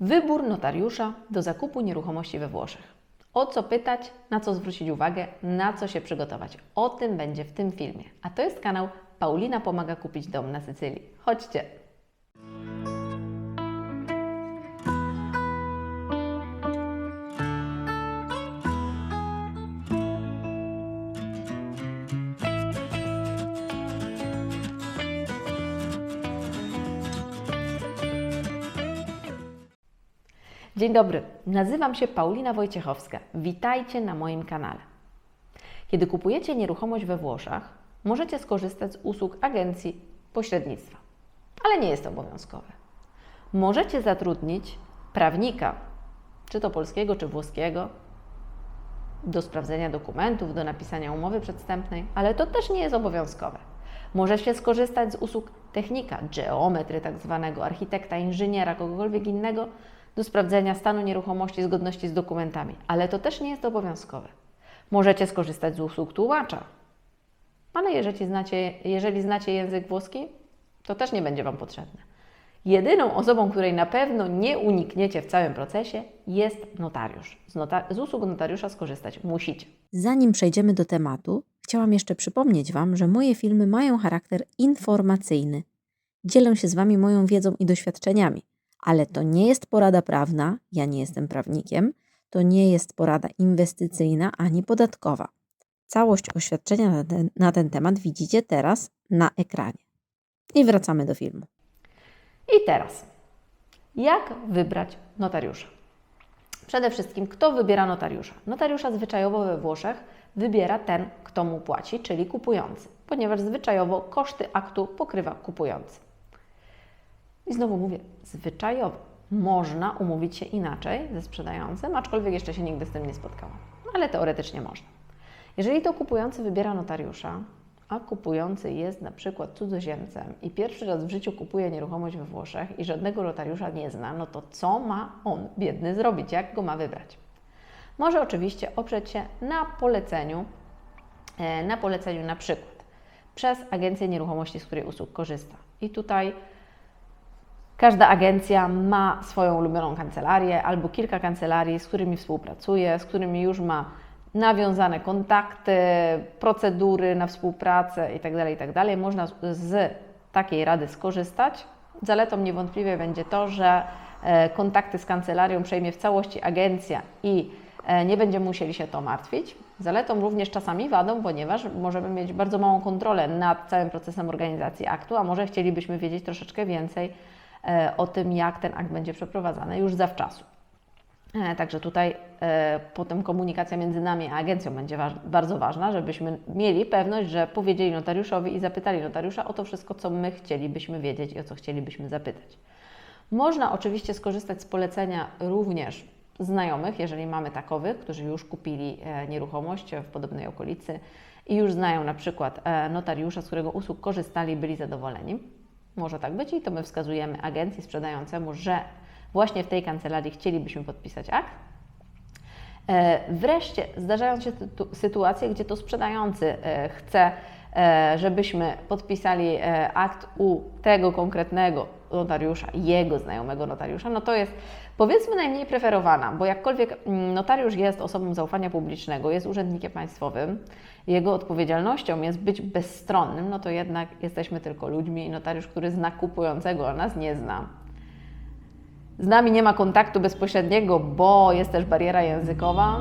Wybór notariusza do zakupu nieruchomości we Włoszech. O co pytać, na co zwrócić uwagę, na co się przygotować. O tym będzie w tym filmie. A to jest kanał Paulina pomaga kupić dom na Sycylii. Chodźcie! Dzień dobry, nazywam się Paulina Wojciechowska. Witajcie na moim kanale. Kiedy kupujecie nieruchomość we Włoszech, możecie skorzystać z usług agencji pośrednictwa, ale nie jest to obowiązkowe. Możecie zatrudnić prawnika, czy to polskiego, czy włoskiego, do sprawdzenia dokumentów, do napisania umowy przedstępnej, ale to też nie jest obowiązkowe. Możecie skorzystać z usług technika, geometry, tak zwanego architekta, inżyniera, kogokolwiek innego do sprawdzenia stanu nieruchomości, zgodności z dokumentami, ale to też nie jest obowiązkowe. Możecie skorzystać z usług tłumacza, ale jeżeli znacie, jeżeli znacie język włoski, to też nie będzie Wam potrzebne. Jedyną osobą, której na pewno nie unikniecie w całym procesie, jest notariusz. Z, z usług notariusza skorzystać musicie. Zanim przejdziemy do tematu, chciałam jeszcze przypomnieć Wam, że moje filmy mają charakter informacyjny. Dzielę się z Wami moją wiedzą i doświadczeniami, ale to nie jest porada prawna, ja nie jestem prawnikiem, to nie jest porada inwestycyjna ani podatkowa. Całość oświadczenia na ten, na ten temat widzicie teraz na ekranie. I wracamy do filmu. I teraz, jak wybrać notariusza? Przede wszystkim, kto wybiera notariusza? Notariusza zwyczajowo we Włoszech wybiera ten, kto mu płaci, czyli kupujący, ponieważ zwyczajowo koszty aktu pokrywa kupujący. I znowu mówię, zwyczajowo. Można umówić się inaczej ze sprzedającym, aczkolwiek jeszcze się nigdy z tym nie spotkałam, ale teoretycznie można. Jeżeli to kupujący wybiera notariusza, a kupujący jest na przykład cudzoziemcem i pierwszy raz w życiu kupuje nieruchomość we Włoszech i żadnego notariusza nie zna, no to co ma on, biedny, zrobić? Jak go ma wybrać? Może oczywiście oprzeć się na poleceniu, e, na poleceniu na przykład przez agencję nieruchomości, z której usług korzysta. I tutaj Każda agencja ma swoją ulubioną kancelarię albo kilka kancelarii, z którymi współpracuje, z którymi już ma nawiązane kontakty, procedury na współpracę itd. itd. Można z- takiej rady skorzystać. Zaletą niewątpliwie będzie to, że e, kontakty z kancelarią przejmie w całości agencja i e, nie będziemy musieli się to martwić. Zaletą również czasami wadą, ponieważ możemy mieć bardzo małą kontrolę nad całym procesem organizacji aktu, a może chcielibyśmy wiedzieć troszeczkę więcej o tym, jak ten akt będzie przeprowadzany już zawczasu. E, Także tutaj e, potem komunikacja między nami a agencją będzie bardzo ważna, żebyśmy mieli pewność, że powiedzieli notariuszowi i zapytali notariusza o to wszystko, co my chcielibyśmy wiedzieć i o co chcielibyśmy zapytać. Można oczywiście skorzystać z polecenia również znajomych, jeżeli mamy takowych, którzy już kupili e, nieruchomość w podobnej okolicy i już znają na przykład e, notariusza, z którego usług korzystali byli zadowoleni. Może tak być i to my wskazujemy agencji sprzedającemu, że właśnie w tej kancelarii chcielibyśmy podpisać akt. E, Wreszcie zdarzają się sytuacje, gdzie to sprzedający e, chce, e, żebyśmy podpisali akt u tego konkretnego notariusza, jego znajomego notariusza, no to jest powiedzmy najmniej preferowana, bo jakkolwiek mm, notariusz jest osobą zaufania publicznego, jest urzędnikiem państwowym, jego odpowiedzialnością jest być bezstronnym, no to jednak jesteśmy tylko ludźmi i notariusz, który zna kupującego, a nas nie zna, z nami nie ma kontaktu bezpośredniego, bo jest też bariera językowa.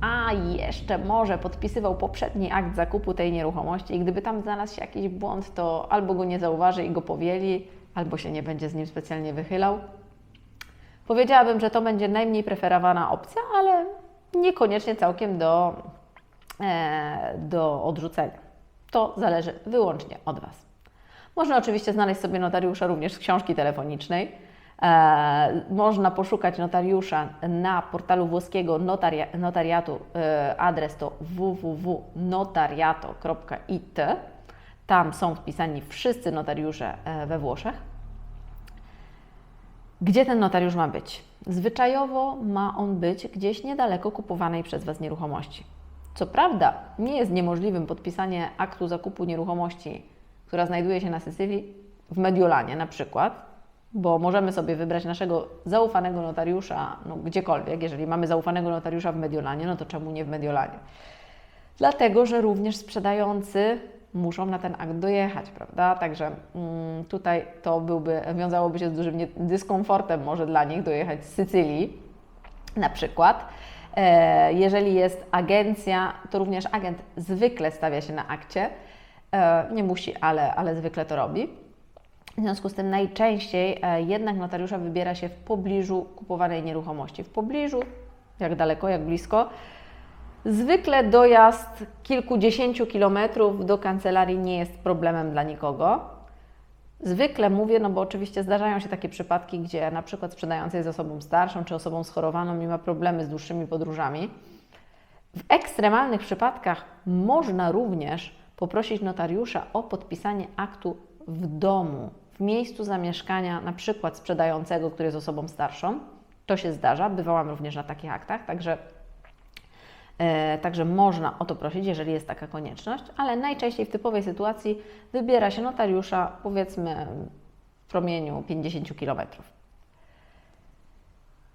A jeszcze może podpisywał poprzedni akt zakupu tej nieruchomości i gdyby tam znalazł się jakiś błąd, to albo go nie zauważy i go powieli, albo się nie będzie z nim specjalnie wychylał. Powiedziałabym, że to będzie najmniej preferowana opcja, ale niekoniecznie całkiem do, do odrzucenia. To zależy wyłącznie od Was. Można oczywiście znaleźć sobie notariusza również z książki telefonicznej. E, można poszukać notariusza na portalu włoskiego notaria, notariatu. E, adres to www.notariato.it. Tam są wpisani wszyscy notariusze e, we Włoszech. Gdzie ten notariusz ma być? Zwyczajowo ma on być gdzieś niedaleko kupowanej przez Was nieruchomości. Co prawda, nie jest niemożliwym podpisanie aktu zakupu nieruchomości, która znajduje się na Sycylii, w Mediolanie na przykład, bo możemy sobie wybrać naszego zaufanego notariusza no, gdziekolwiek. Jeżeli mamy zaufanego notariusza w Mediolanie, no to czemu nie w Mediolanie? Dlatego, że również sprzedający muszą na ten akt dojechać, prawda? Także mm, tutaj to byłby, wiązałoby się z dużym dyskomfortem może dla nich dojechać z Sycylii na przykład. E, Jeżeli jest agencja, to również agent zwykle stawia się na akcie. E, Nie musi, ale, ale zwykle to robi. W związku z tym najczęściej e, jednak notariusza wybiera się w pobliżu kupowanej nieruchomości. W pobliżu, jak daleko, jak blisko. Zwykle dojazd kilkudziesięciu kilometrów do kancelarii nie jest problemem dla nikogo. Zwykle mówię, no bo oczywiście zdarzają się takie przypadki, gdzie na przykład sprzedający jest osobą starszą czy osobą schorowaną i ma problemy z dłuższymi podróżami. W ekstremalnych przypadkach można również poprosić notariusza o podpisanie aktu w domu, w miejscu zamieszkania, na przykład sprzedającego, który jest osobą starszą. To się zdarza, bywałam również na takich aktach, także, także można o to prosić, jeżeli jest taka konieczność, ale najczęściej w typowej sytuacji wybiera się notariusza, powiedzmy w promieniu 50 km.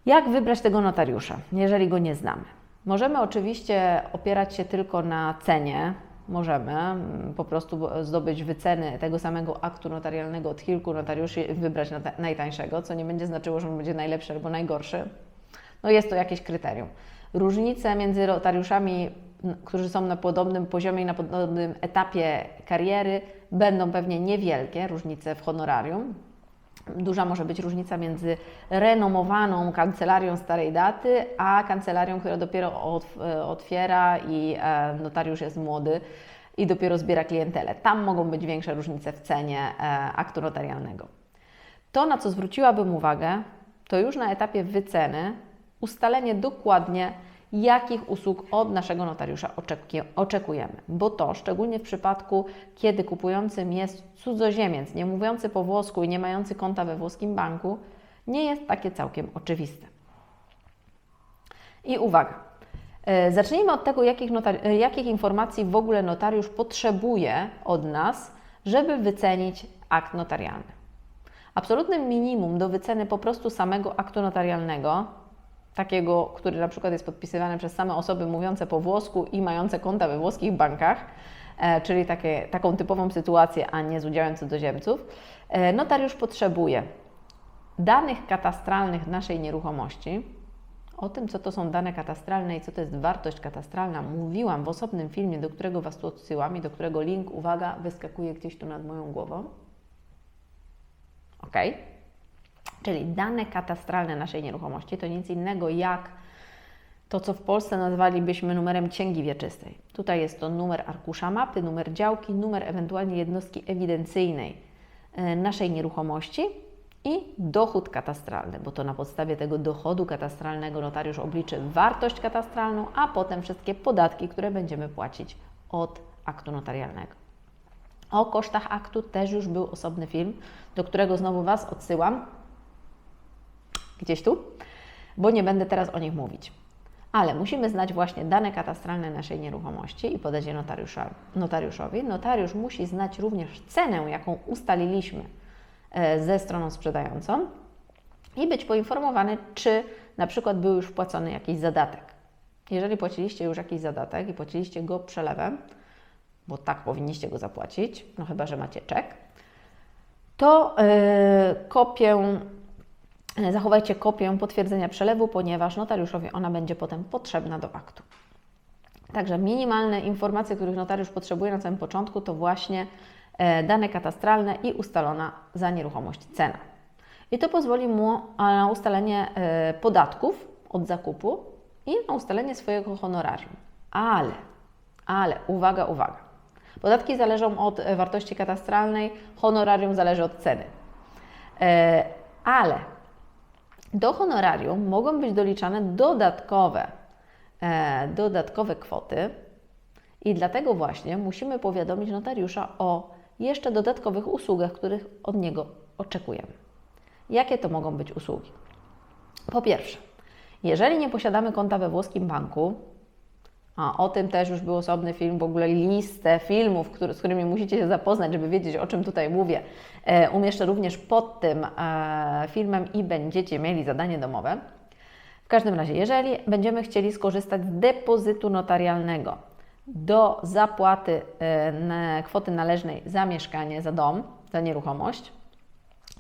Jak wybrać tego notariusza, jeżeli go nie znamy? Możemy oczywiście opierać się tylko na cenie. Możemy mm, po prostu zdobyć wyceny tego samego aktu notarialnego od kilku notariuszy i wybrać najtańszego, co nie będzie znaczyło, że on będzie najlepszy albo najgorszy. No jest to jakieś kryterium. Różnice między notariuszami, którzy są na podobnym poziomie i na podobnym etapie kariery, będą pewnie niewielkie, różnice w honorarium. Duża może być różnica między renomowaną kancelarią starej daty, a kancelarią, która dopiero e, otwiera i e, notariusz jest młody i dopiero zbiera klientelę. Tam mogą być większe różnice w cenie e, aktu notarialnego. To, na co zwróciłabym uwagę, to już na etapie wyceny ustalenie dokładnie, jakich usług od naszego notariusza oczekujemy. Bo to, szczególnie w przypadku, kiedy kupującym jest cudzoziemiec, nie mówiący po włosku i nie mający konta we włoskim banku, nie jest takie całkiem oczywiste. I uwaga. E, Zacznijmy od tego, jakich, e, jakich informacji w ogóle notariusz potrzebuje od nas, żeby wycenić akt notarialny. Absolutnym minimum do wyceny po prostu samego aktu notarialnego, takiego, który na przykład jest podpisywany przez same osoby mówiące po włosku i mające konta we włoskich bankach, e, czyli takie, taką typową sytuację, a nie z udziałem cudzoziemców, e, notariusz potrzebuje danych katastralnych naszej nieruchomości. O tym, co to są dane katastralne i co to jest wartość katastralna, mówiłam w osobnym filmie, do którego Was tu odsyłam i do którego link, uwaga, wyskakuje gdzieś tu nad moją głową. Ok? Czyli dane katastralne naszej nieruchomości to nic innego jak to, co w Polsce nazwalibyśmy numerem księgi wieczystej. Tutaj jest to numer arkusza mapy, numer działki, numer ewentualnie jednostki ewidencyjnej e, naszej nieruchomości i dochód katastralny, bo to na podstawie tego dochodu katastralnego notariusz obliczy wartość katastralną, a potem wszystkie podatki, które będziemy płacić od aktu notarialnego. O kosztach aktu też już był osobny film, do którego znowu Was odsyłam gdzieś tu, bo nie będę teraz o nich mówić. Ale musimy znać właśnie dane katastralne naszej nieruchomości i podać je notariuszowi. Notariusz musi znać również cenę, jaką ustaliliśmy e, ze stroną sprzedającą i być poinformowany, czy na przykład był już wpłacony jakiś zadatek. Jeżeli płaciliście już jakiś zadatek i płaciliście go przelewem, bo tak powinniście go zapłacić, no chyba, że macie czek, to yy, kopię, zachowajcie kopię potwierdzenia przelewu, ponieważ notariuszowi ona będzie potem potrzebna do aktu. Także minimalne informacje, których notariusz potrzebuje na samym początku, to właśnie e, dane katastralne i ustalona za nieruchomość cena. I to pozwoli mu na ustalenie e, podatków od zakupu i na ustalenie swojego honorarium. Ale, ale, uwaga, uwaga. Podatki zależą od e, wartości katastralnej, honorarium zależy od ceny. E, ale do honorarium mogą być doliczane dodatkowe, e, dodatkowe kwoty i dlatego właśnie musimy powiadomić notariusza o jeszcze dodatkowych usługach, których od niego oczekujemy. Jakie to mogą być usługi? Po pierwsze, jeżeli nie posiadamy konta we włoskim banku, o tym też już był osobny film, w ogóle listę filmów, który, z którymi musicie się zapoznać, żeby wiedzieć, o czym tutaj mówię. E, umieszczę również pod tym e, filmem i będziecie mieli zadanie domowe. W każdym razie, jeżeli będziemy chcieli skorzystać z depozytu notarialnego do zapłaty e, kwoty należnej za mieszkanie, za dom, za nieruchomość,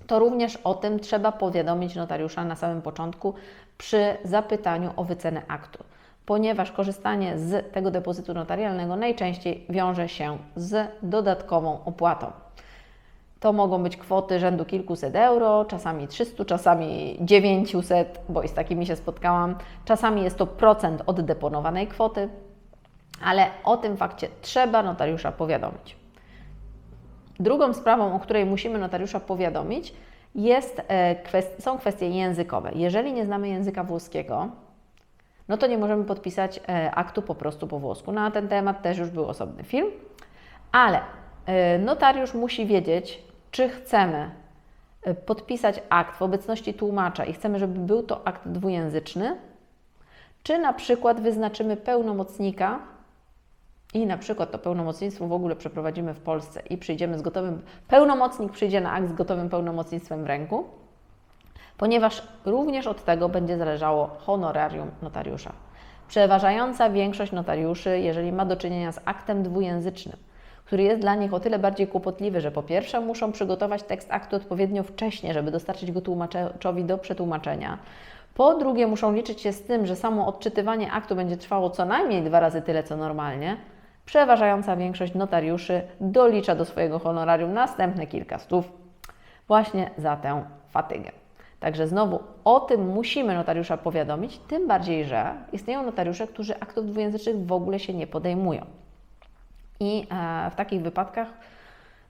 to również o tym trzeba powiadomić notariusza na samym początku przy zapytaniu o wycenę aktu, ponieważ korzystanie z tego depozytu notarialnego najczęściej wiąże się z dodatkową opłatą. To mogą być kwoty rzędu kilkuset euro, czasami 300, czasami 900, bo i z takimi się spotkałam. Czasami jest to procent od deponowanej kwoty, ale o tym fakcie trzeba notariusza powiadomić. Drugą sprawą, o której musimy notariusza powiadomić, jest, e, są kwestie językowe. Jeżeli nie znamy języka włoskiego, no to nie możemy podpisać e, aktu po prostu po włosku. Na ten temat też już był osobny film, ale e, notariusz musi wiedzieć, czy chcemy e, podpisać akt w obecności tłumacza i chcemy, żeby był to akt dwujęzyczny, czy na przykład wyznaczymy pełnomocnika i na przykład to pełnomocnictwo w ogóle przeprowadzimy w Polsce i przyjdziemy z gotowym, pełnomocnik przyjdzie na akt z gotowym pełnomocnictwem w ręku, ponieważ również od tego będzie zależało honorarium notariusza. Przeważająca większość notariuszy, jeżeli ma do czynienia z aktem dwujęzycznym, który jest dla nich o tyle bardziej kłopotliwy, że po pierwsze muszą przygotować tekst aktu odpowiednio wcześnie, żeby dostarczyć go tłumaczowi do przetłumaczenia. Po drugie, muszą liczyć się z tym, że samo odczytywanie aktu będzie trwało co najmniej dwa razy tyle, co normalnie. Przeważająca większość notariuszy dolicza do swojego honorarium następne kilka stów właśnie za tę fatygę. Także znowu o tym musimy notariusza powiadomić, tym bardziej, że istnieją notariusze, którzy aktów dwujęzycznych w ogóle się nie podejmują. I e, w takich wypadkach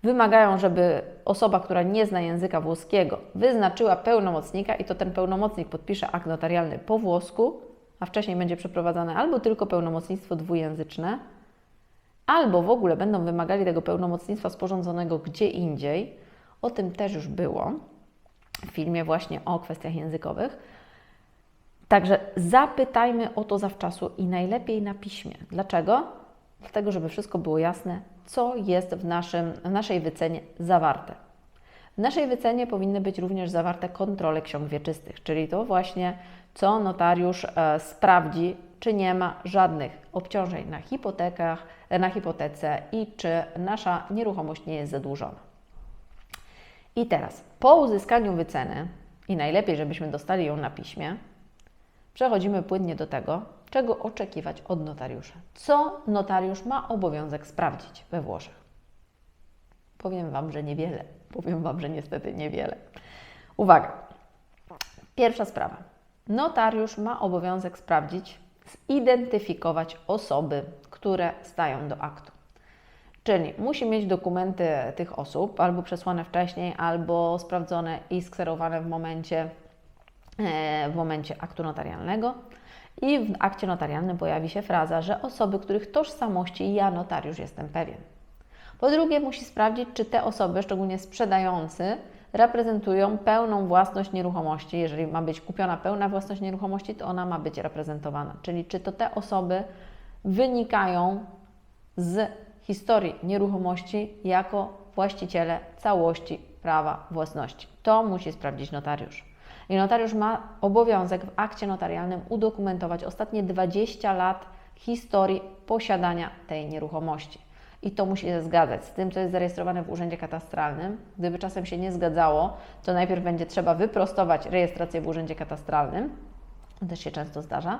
wymagają, żeby osoba, która nie zna języka włoskiego, wyznaczyła pełnomocnika i to ten pełnomocnik podpisze akt notarialny po włosku, a wcześniej będzie przeprowadzane albo tylko pełnomocnictwo dwujęzyczne, albo w ogóle będą wymagali tego pełnomocnictwa sporządzonego gdzie indziej. O tym też już było filmie właśnie o kwestiach językowych. Także zapytajmy o to zawczasu i najlepiej na piśmie. Dlaczego? Dlatego, żeby wszystko było jasne, co jest w, naszym, w naszej wycenie zawarte. W naszej wycenie powinny być również zawarte kontrole ksiąg wieczystych, czyli to właśnie, co notariusz e, sprawdzi, czy nie ma żadnych obciążeń na hipotekach, na hipotece i czy nasza nieruchomość nie jest zadłużona. I teraz, po uzyskaniu wyceny, i najlepiej, żebyśmy dostali ją na piśmie, przechodzimy płynnie do tego, czego oczekiwać od notariusza. Co notariusz ma obowiązek sprawdzić we Włoszech? Powiem Wam, że niewiele. Powiem Wam, że niestety niewiele. Uwaga. Pierwsza sprawa. Notariusz ma obowiązek sprawdzić, zidentyfikować osoby, które stają do aktu. Czyli musi mieć dokumenty tych osób albo przesłane wcześniej, albo sprawdzone i skserowane w momencie, e, w momencie aktu notarialnego. I w akcie notarialnym pojawi się fraza, że osoby, których tożsamości ja, notariusz, jestem pewien. Po drugie, musi sprawdzić, czy te osoby, szczególnie sprzedający, reprezentują pełną własność nieruchomości. Jeżeli ma być kupiona pełna własność nieruchomości, to ona ma być reprezentowana. Czyli czy to te osoby wynikają z historii nieruchomości jako właściciele całości prawa własności. To musi sprawdzić notariusz. I notariusz ma obowiązek w akcie notarialnym udokumentować ostatnie 20 lat historii posiadania tej nieruchomości. I to musi się zgadzać z tym, co jest zarejestrowane w Urzędzie Katastralnym. Gdyby czasem się nie zgadzało, to najpierw będzie trzeba wyprostować rejestrację w Urzędzie Katastralnym. To też się często zdarza.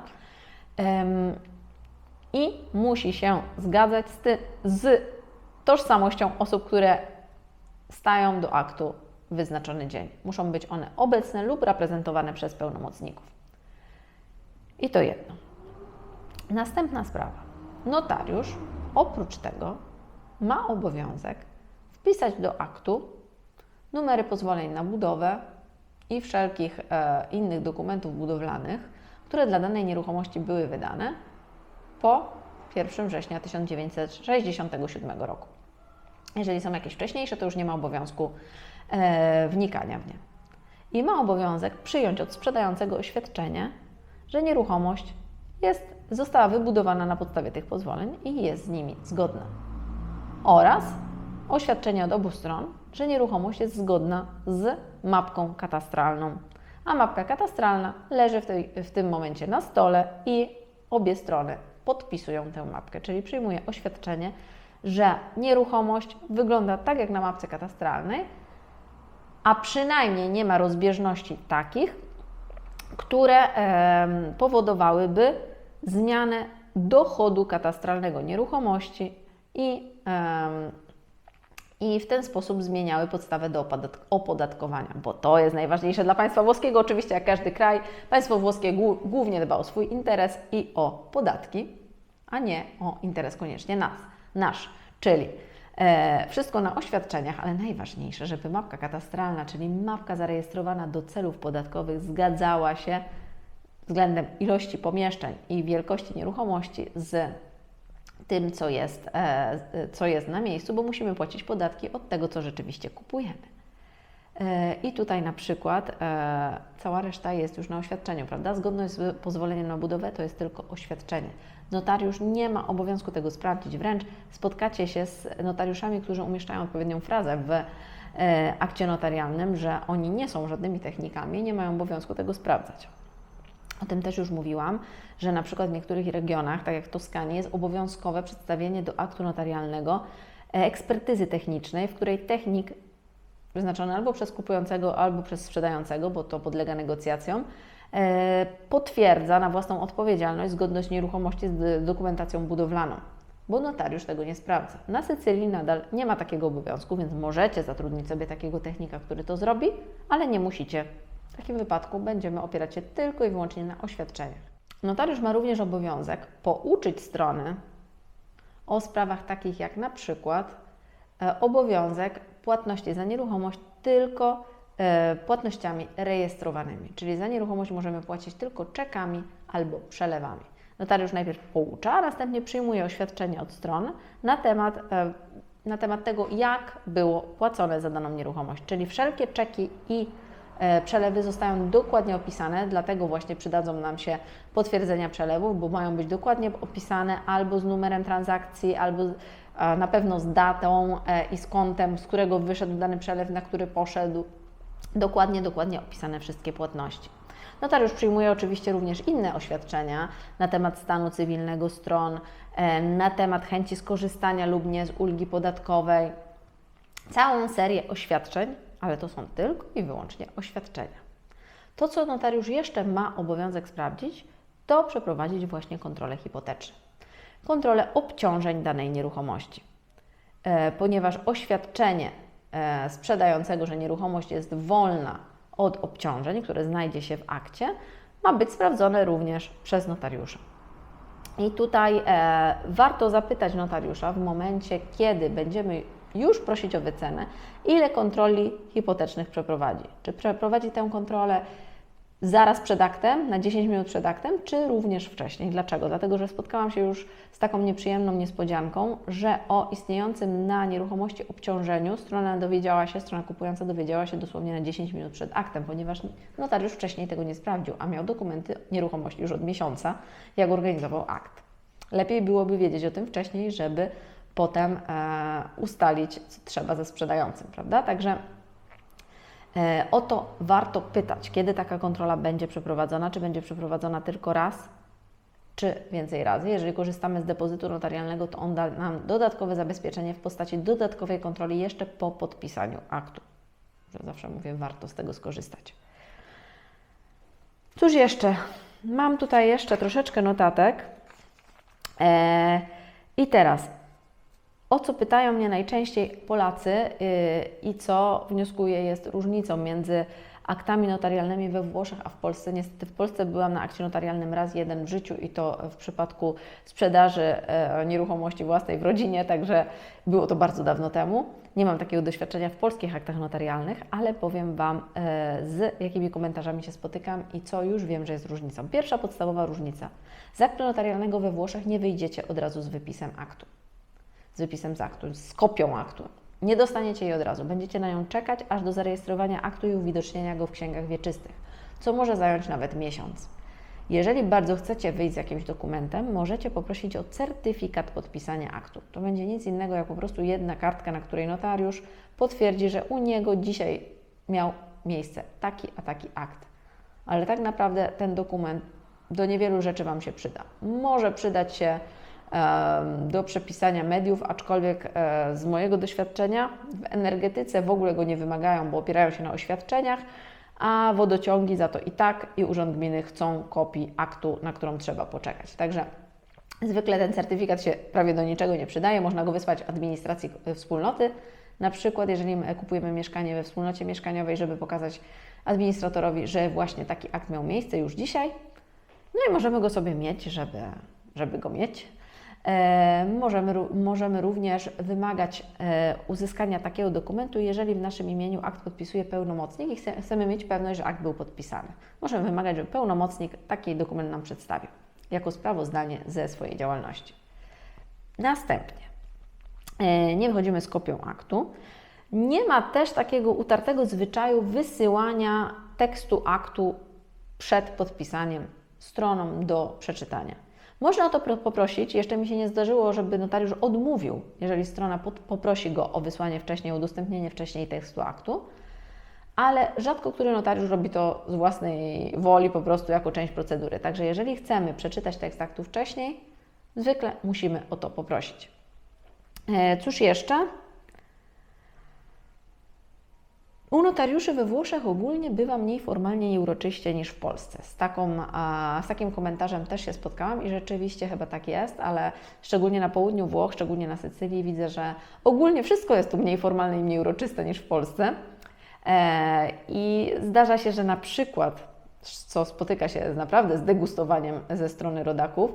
I musi się zgadzać z, ty, z tożsamością osób, które stają do aktu wyznaczony dzień. Muszą być one obecne lub reprezentowane przez pełnomocników. I to jedno. Następna sprawa. Notariusz oprócz tego ma obowiązek wpisać do aktu numery pozwoleń na budowę i wszelkich e, innych dokumentów budowlanych, które dla danej nieruchomości były wydane po 1 września 1967 roku. Jeżeli są jakieś wcześniejsze, to już nie ma obowiązku e, wnikania w nie. I ma obowiązek przyjąć od sprzedającego oświadczenie, że nieruchomość jest, została wybudowana na podstawie tych pozwoleń i jest z nimi zgodna. Oraz oświadczenie od obu stron, że nieruchomość jest zgodna z mapką katastralną. A mapka katastralna leży w, tej, w tym momencie na stole i obie strony podpisują tę mapkę, czyli przyjmuje oświadczenie, że nieruchomość wygląda tak jak na mapce katastralnej, a przynajmniej nie ma rozbieżności takich, które em, powodowałyby zmianę dochodu katastralnego nieruchomości i, em, i w ten sposób zmieniały podstawę do opodatk- opodatkowania, bo to jest najważniejsze dla państwa włoskiego. Oczywiście, jak każdy kraj, państwo włoskie głó- głównie dba o swój interes i o podatki, a nie o interes koniecznie nas, nasz. Czyli e, wszystko na oświadczeniach, ale najważniejsze, żeby mapka katastralna, czyli mapka zarejestrowana do celów podatkowych, zgadzała się względem ilości pomieszczeń i wielkości nieruchomości z tym, co jest, e, co jest na miejscu, bo musimy płacić podatki od tego, co rzeczywiście kupujemy. E, I tutaj na przykład e, cała reszta jest już na oświadczeniu, prawda? Zgodność z pozwoleniem na budowę to jest tylko oświadczenie. Notariusz nie ma obowiązku tego sprawdzić, wręcz spotkacie się z notariuszami, którzy umieszczają odpowiednią frazę w akcie notarialnym, że oni nie są żadnymi technikami, nie mają obowiązku tego sprawdzać. O tym też już mówiłam, że na przykład w niektórych regionach, tak jak w jest obowiązkowe przedstawienie do aktu notarialnego e, ekspertyzy technicznej, w której technik wyznaczony albo przez kupującego, albo przez sprzedającego, bo to podlega negocjacjom, e, potwierdza na własną odpowiedzialność zgodność nieruchomości z dokumentacją budowlaną, bo notariusz tego nie sprawdza. Na Sycylii nadal nie ma takiego obowiązku, więc możecie zatrudnić sobie takiego technika, który to zrobi, ale nie musicie. W takim wypadku będziemy opierać się tylko i wyłącznie na oświadczeniach. Notariusz ma również obowiązek pouczyć strony o sprawach takich jak na przykład e, obowiązek płatności za nieruchomość tylko e, płatnościami rejestrowanymi, czyli za nieruchomość możemy płacić tylko czekami albo przelewami. Notariusz najpierw poucza, a następnie przyjmuje oświadczenie od stron na temat, e, na temat tego, jak było płacone za daną nieruchomość, czyli wszelkie czeki i przelewy zostają dokładnie opisane, dlatego właśnie przydadzą nam się potwierdzenia przelewów, bo mają być dokładnie opisane albo z numerem transakcji, albo na pewno z datą e, i z kątem, z którego wyszedł dany przelew, na który poszedł. Dokładnie, dokładnie opisane wszystkie płatności. Notariusz przyjmuje oczywiście również inne oświadczenia na temat stanu cywilnego stron, e, na temat chęci skorzystania lub nie z ulgi podatkowej. Całą serię oświadczeń, ale to są tylko i wyłącznie oświadczenia. To, co notariusz jeszcze ma obowiązek sprawdzić, to przeprowadzić właśnie kontrolę hipoteczną. Kontrolę obciążeń danej nieruchomości. E, ponieważ oświadczenie e, sprzedającego, że nieruchomość jest wolna od obciążeń, które znajdzie się w akcie, ma być sprawdzone również przez notariusza. I tutaj e, warto zapytać notariusza w momencie, kiedy będziemy już prosić o wycenę, ile kontroli hipotecznych przeprowadzi. Czy przeprowadzi tę kontrolę zaraz przed aktem, na 10 minut przed aktem, czy również wcześniej. Dlaczego? Dlatego, że spotkałam się już z taką nieprzyjemną niespodzianką, że o istniejącym na nieruchomości obciążeniu strona dowiedziała się, strona kupująca dowiedziała się dosłownie na 10 minut przed aktem, ponieważ notariusz wcześniej tego nie sprawdził, a miał dokumenty nieruchomości już od miesiąca, jak organizował akt. Lepiej byłoby wiedzieć o tym wcześniej, żeby potem e, ustalić, co trzeba ze sprzedającym, prawda? Także E, O to warto pytać, kiedy taka kontrola będzie przeprowadzona, czy będzie przeprowadzona tylko raz, czy więcej razy. Jeżeli korzystamy z depozytu notarialnego, to on da nam dodatkowe zabezpieczenie w postaci dodatkowej kontroli jeszcze po podpisaniu aktu. Że zawsze mówię, warto z tego skorzystać. Cóż jeszcze? Mam tutaj jeszcze troszeczkę notatek. E, I teraz, o co pytają mnie najczęściej Polacy yy, i co wnioskuję jest różnicą między aktami notarialnymi we Włoszech a w Polsce. Niestety w Polsce byłam na akcie notarialnym raz jeden w życiu i to w przypadku sprzedaży e, nieruchomości własnej w rodzinie, także było to bardzo dawno temu. Nie mam takiego doświadczenia w polskich aktach notarialnych, ale powiem Wam e, z jakimi komentarzami się spotykam i co już wiem, że jest różnicą. Pierwsza podstawowa różnica. Z aktu notarialnego we Włoszech nie wyjdziecie od razu z wypisem aktu z wypisem z aktu, z kopią aktu. Nie dostaniecie jej od razu. Będziecie na nią czekać aż do zarejestrowania aktu i uwidocznienia go w księgach wieczystych, co może zająć nawet miesiąc. Jeżeli bardzo chcecie wyjść z jakimś dokumentem, możecie poprosić o certyfikat podpisania aktu. To będzie nic innego jak po prostu jedna kartka, na której notariusz potwierdzi, że u niego dzisiaj miał miejsce taki a taki akt. Ale tak naprawdę ten dokument do niewielu rzeczy Wam się przyda. Może przydać się do przepisania mediów, aczkolwiek e, z mojego doświadczenia w energetyce w ogóle go nie wymagają, bo opierają się na oświadczeniach, a wodociągi za to i tak i Urząd Gminy chcą kopii aktu, na którą trzeba poczekać. Także zwykle ten certyfikat się prawie do niczego nie przydaje, można go wysłać administracji e, wspólnoty. Na przykład, jeżeli kupujemy mieszkanie we wspólnocie mieszkaniowej, żeby pokazać administratorowi, że właśnie taki akt miał miejsce już dzisiaj, no i możemy go sobie mieć, żeby, żeby go mieć. E, możemy, możemy również wymagać e, uzyskania takiego dokumentu, jeżeli w naszym imieniu akt podpisuje pełnomocnik i chce, chcemy mieć pewność, że akt był podpisany. Możemy wymagać, żeby pełnomocnik taki dokument nam przedstawił jako sprawozdanie ze swojej działalności. Następnie e, nie wychodzimy z kopią aktu. Nie ma też takiego utartego zwyczaju wysyłania tekstu aktu przed podpisaniem stronom do przeczytania. Można o to pro- poprosić, jeszcze mi się nie zdarzyło, żeby notariusz odmówił, jeżeli strona poprosi go o wysłanie wcześniej, udostępnienie wcześniej tekstu aktu, ale rzadko który notariusz robi to z własnej woli, po prostu jako część procedury. Także jeżeli chcemy przeczytać tekst aktu wcześniej, zwykle musimy o to poprosić. E, Cóż jeszcze? U notariuszy we Włoszech ogólnie bywa mniej formalnie i uroczyście niż w Polsce. Z, taką, z takim komentarzem też się spotkałam i rzeczywiście chyba tak jest, ale szczególnie na południu Włoch, szczególnie na Sycylii, widzę, że ogólnie wszystko jest tu mniej formalne i mniej uroczyste niż w Polsce. E, I zdarza się, że na przykład, co spotyka się naprawdę z degustowaniem ze strony rodaków,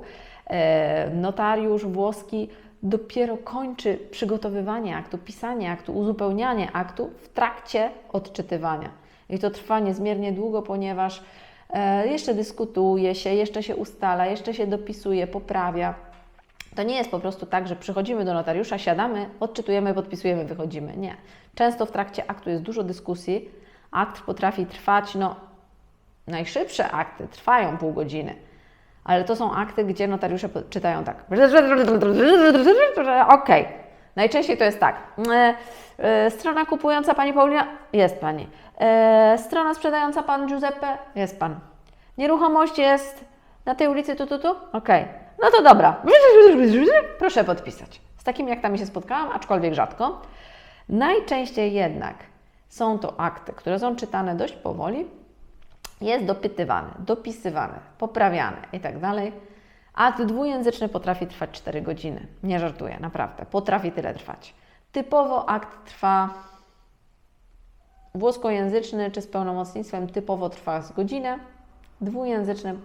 e, notariusz włoski dopiero kończy przygotowywanie aktu, pisanie aktu, uzupełnianie aktu w trakcie odczytywania. I to trwa niezmiernie długo, ponieważ e, jeszcze dyskutuje się, jeszcze się ustala, jeszcze się dopisuje, poprawia. To nie jest po prostu tak, że przychodzimy do notariusza, siadamy, odczytujemy, podpisujemy, wychodzimy. Nie. Często w trakcie aktu jest dużo dyskusji. Akt potrafi trwać, no, najszybsze akty trwają pół godziny, ale to są akty, gdzie notariusze czytają tak. Okej. Najczęściej to jest tak. E, e, Strona kupująca pani Paulina? Jest pani. E, Strona sprzedająca pan Giuseppe? Jest pan. Nieruchomość jest na tej ulicy tu, tu, tu? No to dobra. Proszę podpisać. Z takimi aktami się spotkałam, aczkolwiek rzadko. Najczęściej jednak są to akty, które są czytane dość powoli, jest dopytywany, dopisywany, poprawiany i tak dalej. Akt dwujęzyczny potrafi trwać 4 godziny. Nie żartuję, naprawdę. Potrafi tyle trwać. Typowo akt trwa włoskojęzyczny czy z pełnomocnictwem typowo trwa z godzinę, dwujęzyczny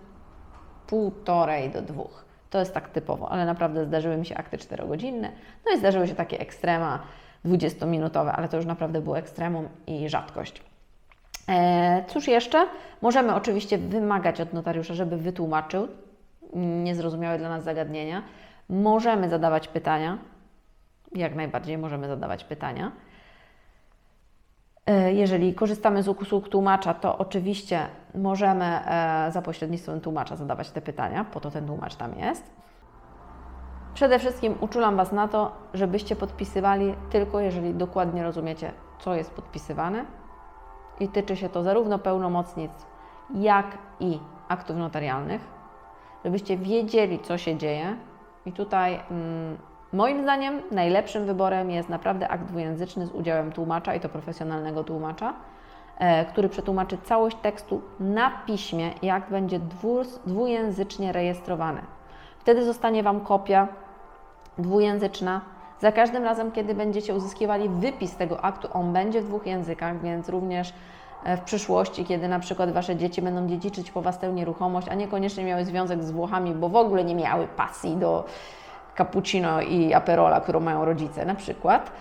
półtorej do dwóch. To jest tak typowo, ale naprawdę zdarzyły mi się akty 4-godzinne. No i zdarzyły się takie ekstrema 20-minutowe, ale to już naprawdę było ekstremum i rzadkość. E, Cóż jeszcze? Możemy oczywiście wymagać od notariusza, żeby wytłumaczył niezrozumiałe dla nas zagadnienia. Możemy zadawać pytania. Jak najbardziej możemy zadawać pytania. E, Jeżeli korzystamy z usług tłumacza, to oczywiście możemy e, za pośrednictwem tłumacza zadawać te pytania, po to ten tłumacz tam jest. Przede wszystkim uczulam Was na to, żebyście podpisywali tylko jeżeli dokładnie rozumiecie, co jest podpisywane i tyczy się to zarówno pełnomocnictw, jak i aktów notarialnych, żebyście wiedzieli, co się dzieje. I tutaj mm, moim zdaniem najlepszym wyborem jest naprawdę akt dwujęzyczny z udziałem tłumacza i to profesjonalnego tłumacza, e, który przetłumaczy całość tekstu na piśmie i akt będzie dwu, dwujęzycznie rejestrowany. Wtedy zostanie Wam kopia dwujęzyczna. Za każdym razem, kiedy będziecie uzyskiwali wypis tego aktu, on będzie w dwóch językach, więc również e, w przyszłości, kiedy na przykład Wasze dzieci będą dziedziczyć po Was tę nieruchomość, a niekoniecznie miały związek z Włochami, bo w ogóle nie miały pasji do cappuccino i aperola, którą mają rodzice na przykład.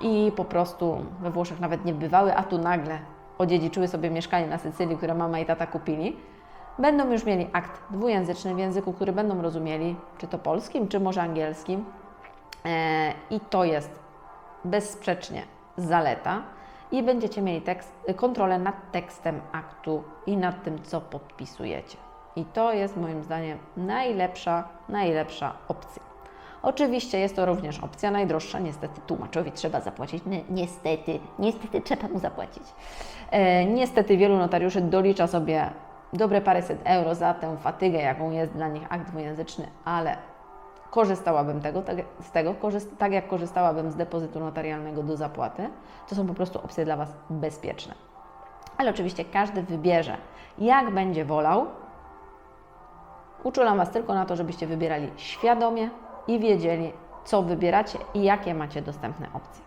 I po prostu we Włoszech nawet nie bywały, a tu nagle odziedziczyły sobie mieszkanie na Sycylii, które mama i tata kupili będą już mieli akt dwujęzyczny w języku, który będą rozumieli, czy to polskim, czy może angielskim. E, I to jest bezsprzecznie zaleta. i będziecie mieli tekst, kontrolę nad tekstem aktu i nad tym, co podpisujecie. I to jest moim zdaniem najlepsza, najlepsza opcja. Oczywiście jest to również opcja najdroższa, niestety tłumaczowi trzeba zapłacić. Ni- Niestety, niestety trzeba mu zapłacić. E, niestety wielu notariuszy dolicza sobie dobre paręset euro za tę fatygę, jaką jest dla nich akt dwujęzyczny, ale korzystałabym tego, tak, z tego, korzyst, tak jak korzystałabym z depozytu notarialnego do zapłaty. To są po prostu opcje dla Was bezpieczne. Ale oczywiście każdy wybierze, jak będzie wolał. Uczulam Was tylko na to, żebyście wybierali świadomie i wiedzieli, co wybieracie i jakie macie dostępne opcje.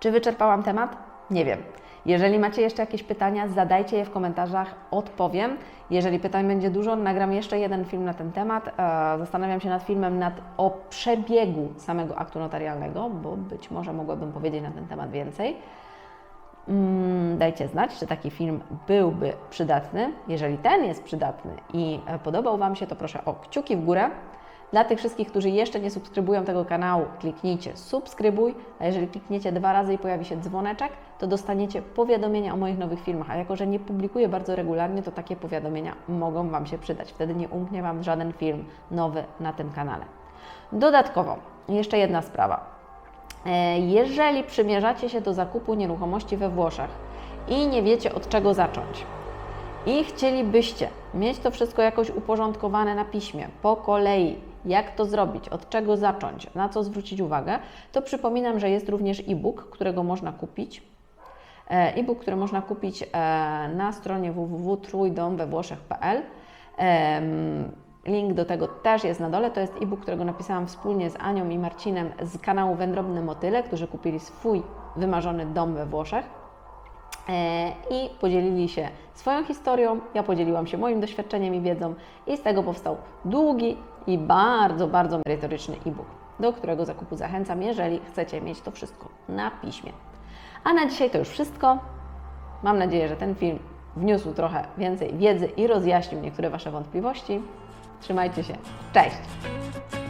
Czy wyczerpałam temat? Nie wiem. Jeżeli macie jeszcze jakieś pytania, zadajcie je w komentarzach, odpowiem. Jeżeli pytań będzie dużo, nagram jeszcze jeden film na ten temat. E, Zastanawiam się nad filmem nad, o przebiegu samego aktu notarialnego, bo być może mogłabym powiedzieć na ten temat więcej. Mm, Dajcie znać, czy taki film byłby przydatny. Jeżeli ten jest przydatny i e, podobał Wam się, to proszę o kciuki w górę. Dla tych wszystkich, którzy jeszcze nie subskrybują tego kanału, kliknijcie subskrybuj, a jeżeli klikniecie dwa razy i pojawi się dzwoneczek, to dostaniecie powiadomienia o moich nowych filmach. A jako, że nie publikuję bardzo regularnie, to takie powiadomienia mogą Wam się przydać. Wtedy nie umknie Wam żaden film nowy na tym kanale. Dodatkowo, jeszcze jedna sprawa. E, Jeżeli przymierzacie się do zakupu nieruchomości we Włoszech i nie wiecie od czego zacząć, i chcielibyście mieć to wszystko jakoś uporządkowane na piśmie, po kolei, jak to zrobić, od czego zacząć, na co zwrócić uwagę, to przypominam, że jest również e-book, którego można kupić. E, E-book, który można kupić e, na stronie www.trójdomwewłoszech.pl. Link do tego też jest na dole. To jest e-book, którego napisałam wspólnie z Anią i Marcinem z kanału Wędrobne Motyle, którzy kupili swój wymarzony dom we Włoszech e, i podzielili się swoją historią. Ja podzieliłam się moim doświadczeniem i wiedzą, i z tego powstał długi i bardzo, bardzo merytoryczny e-book, do którego zakupu zachęcam, jeżeli chcecie mieć to wszystko na piśmie. A na dzisiaj to już wszystko. Mam nadzieję, że ten film wniósł trochę więcej wiedzy i rozjaśnił niektóre Wasze wątpliwości. Trzymajcie się. Cześć!